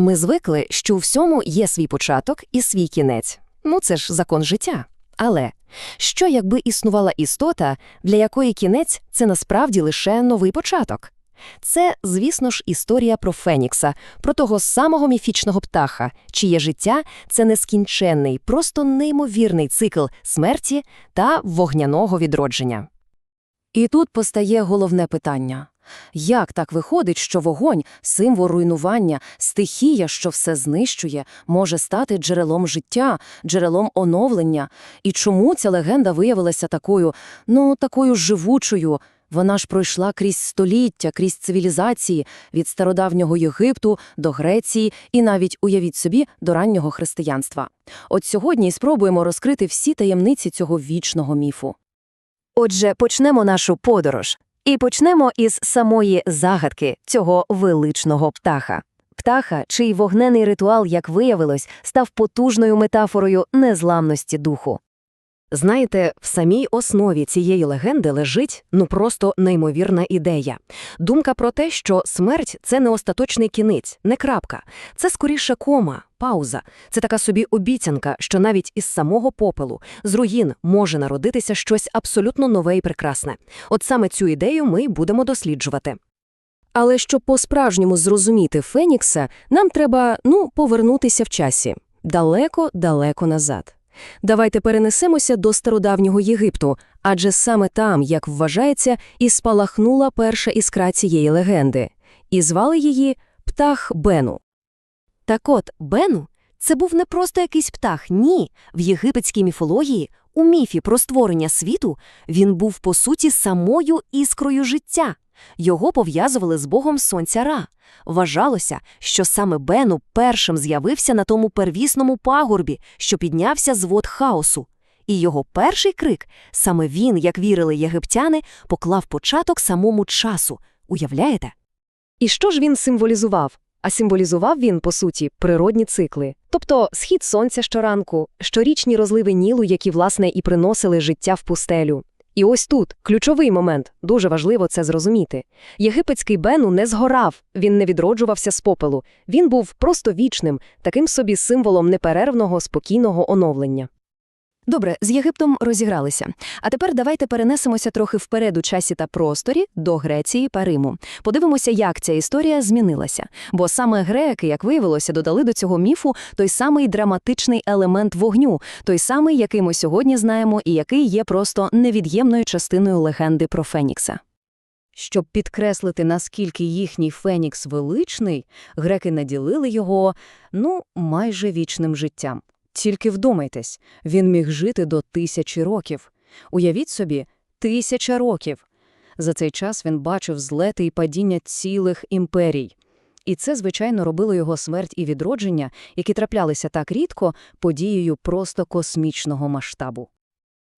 Ми звикли, що у всьому є свій початок і свій кінець. Ну, це ж закон життя. Але що якби існувала істота, для якої кінець це насправді лише новий початок? Це, звісно ж, історія про Фенікса, про того самого міфічного птаха, чиє життя це нескінченний, просто неймовірний цикл смерті та вогняного відродження. І тут постає головне питання. Як так виходить, що вогонь, символ руйнування, стихія, що все знищує, може стати джерелом життя, джерелом оновлення? І чому ця легенда виявилася такою, ну, такою живучою? Вона ж пройшла крізь століття, крізь цивілізації, від стародавнього Єгипту до Греції і навіть, уявіть собі, до раннього християнства. От сьогодні й спробуємо розкрити всі таємниці цього вічного міфу. Отже, почнемо нашу подорож. І почнемо із самої загадки цього величного птаха. Птаха, чий вогнений ритуал, як виявилось, став потужною метафорою незламності духу. Знаєте, в самій основі цієї легенди лежить ну просто неймовірна ідея. Думка про те, що смерть це не остаточний кінець, не крапка. Це скоріше кома, пауза. Це така собі обіцянка, що навіть із самого попелу, з руїн може народитися щось абсолютно нове і прекрасне. От саме цю ідею ми будемо досліджувати. Але щоб по-справжньому зрозуміти Фенікса, нам треба, ну, повернутися в часі. Далеко-далеко назад. Давайте перенесемося до стародавнього Єгипту, адже саме там, як вважається, і спалахнула перша іскра цієї легенди. І звали її птах Бену. Так от, Бену – це був не просто якийсь птах, ні. В єгипетській міфології, у міфі про створення світу, він був, по суті, самою іскрою життя. Його пов'язували з богом сонця Ра. Вважалося, що саме Бену першим з'явився на тому первісному пагорбі, що піднявся з вод хаосу. І його перший крик, саме він, як вірили єгиптяни, поклав початок самому часу. Уявляєте? І що ж він символізував? А символізував він, по суті, природні цикли. Тобто схід сонця щоранку, щорічні розливи Нілу, які, власне, і приносили життя в пустелю. І ось тут ключовий момент, дуже важливо це зрозуміти. Єгипетський Бену не згорав, він не відроджувався з попелу, він був просто вічним, таким собі символом неперервного, спокійного оновлення. Добре, з Єгиптом розігралися. А тепер давайте перенесемося трохи вперед у часі та просторі до Греції та Риму. Подивимося, як ця історія змінилася. Бо саме греки, як виявилося, додали до цього міфу той самий драматичний елемент вогню, той самий, який ми сьогодні знаємо, і який є просто невід'ємною частиною легенди про Фенікса. Щоб підкреслити, наскільки їхній Фенікс величний, греки наділили його, ну, майже вічним життям. Тільки вдумайтесь, він міг жити до тисячі років. Уявіть собі, тисяча років. За цей час він бачив злети і падіння цілих імперій. І це, звичайно, робило його смерть і відродження, які траплялися так рідко, подією просто космічного масштабу.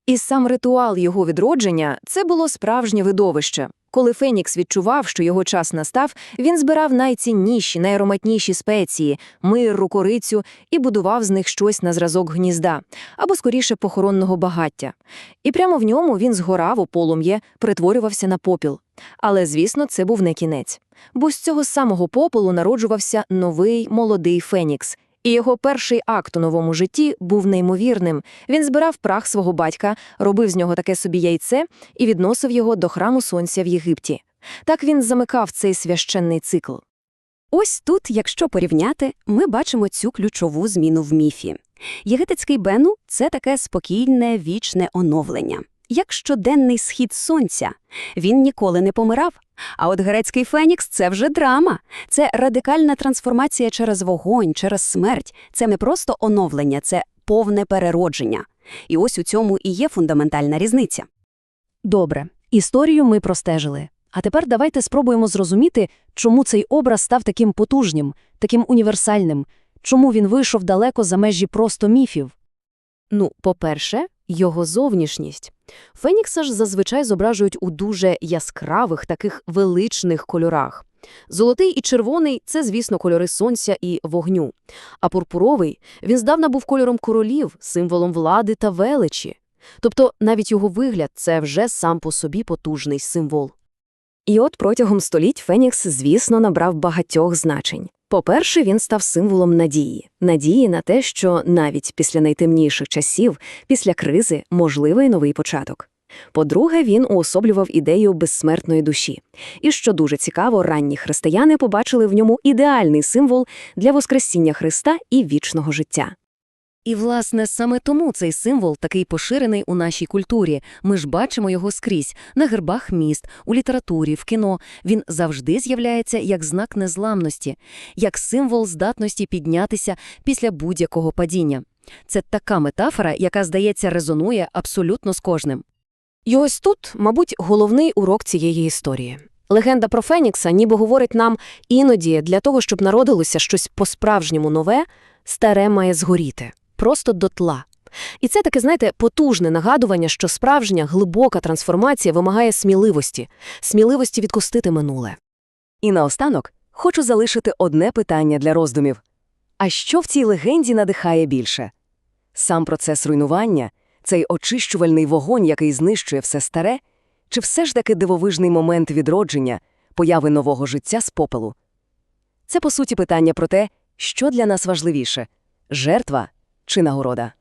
І сам ритуал його відродження це було справжнє видовище. Коли Фенікс відчував, що його час настав, він збирав найцінніші, найароматніші спеції, мир, корицю і будував з них щось на зразок гнізда, або скоріше похоронного багаття. І прямо в ньому він згорав у полум'я, перетворювався на попіл. Але, звісно, це був не кінець. Бо з цього самого попелу народжувався новий молодий Фенікс. І його перший акт у новому житті був неймовірним. Він збирав прах свого батька, робив з нього таке собі яйце і відносив його до храму сонця в Єгипті. Так він замикав цей священний цикл. Ось тут, якщо порівняти, ми бачимо цю ключову зміну в міфі. Єгипетський Бену це таке спокійне, вічне оновлення, як щоденний схід сонця. Він ніколи не помирав. А от грецький Фенікс це вже драма. Це радикальна трансформація через вогонь, через смерть. Це не просто оновлення, це повне переродження. І ось у цьому і є фундаментальна різниця. Добре, історію ми простежили. А тепер давайте спробуємо зрозуміти, чому цей образ став таким потужним, таким універсальним, чому він вийшов далеко за межі просто міфів. Ну, по-перше, його зовнішність. Фенікса ж зазвичай зображують у дуже яскравих, таких величних кольорах. Золотий і червоний це, звісно, кольори сонця і вогню. А пурпуровий він здавна був кольором королів, символом влади та величі. Тобто навіть його вигляд це вже сам по собі потужний символ. І от протягом століть Фенікс, звісно, набрав багатьох значень. По-перше, він став символом надії. Надії на те, що навіть після найтемніших часів, після кризи, можливий новий початок. По-друге, він уособлював ідею безсмертної душі. І, що дуже цікаво, ранні християни побачили в ньому ідеальний символ для Воскресіння Христа і вічного життя. І, власне, саме тому цей символ такий поширений у нашій культурі. Ми ж бачимо його скрізь – на гербах міст, у літературі, в кіно. Він завжди з'являється як знак незламності, як символ здатності піднятися після будь-якого падіння. Це така метафора, яка, здається, резонує абсолютно з кожним. І ось тут, мабуть, головний урок цієї історії. Легенда про Фенікса ніби говорить нам, іноді для того, щоб народилося щось по-справжньому нове, старе має згоріти. Просто дотла. І це таке, знаєте, потужне нагадування, що справжня глибока трансформація вимагає сміливості, сміливості відкостити минуле. І наостанок хочу залишити одне питання для роздумів. А що в цій легенді надихає більше? Сам процес руйнування, цей очищувальний вогонь, який знищує все старе, чи все ж таки дивовижний момент відродження, появи нового життя з попелу? Це, по суті, питання про те, що для нас важливіше – жертва чи нагорода.